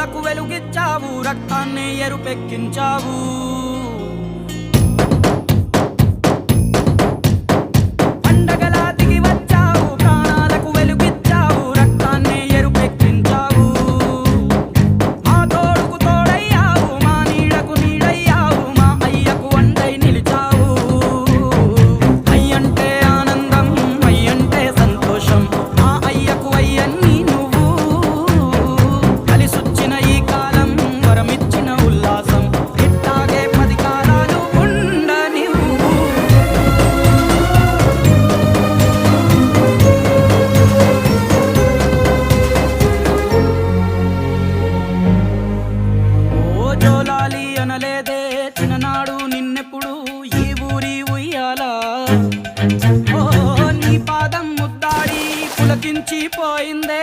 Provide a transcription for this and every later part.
దీపాలకు వెలుగిచ్చావు రక్తాన్ని ఎరుపెక్కించావు. అనలేదే చిన్ననాడు నిన్నెప్పుడు ఈ ఊరి ఉయ్యాలా. ఓ నీ పాదం ముద్దాడి పులకించి పోయిందే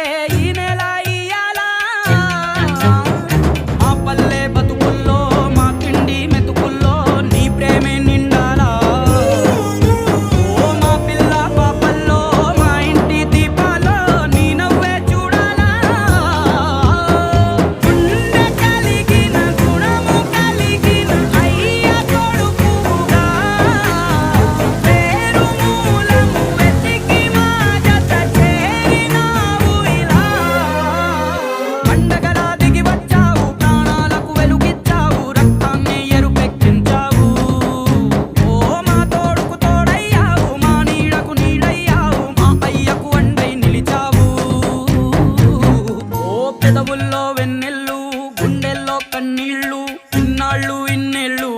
పెదవుల్లో వెన్నెళ్ళు గుండెల్లో కన్నీళ్ళు ఇన్నాళ్ళు ఇన్నేళ్ళు.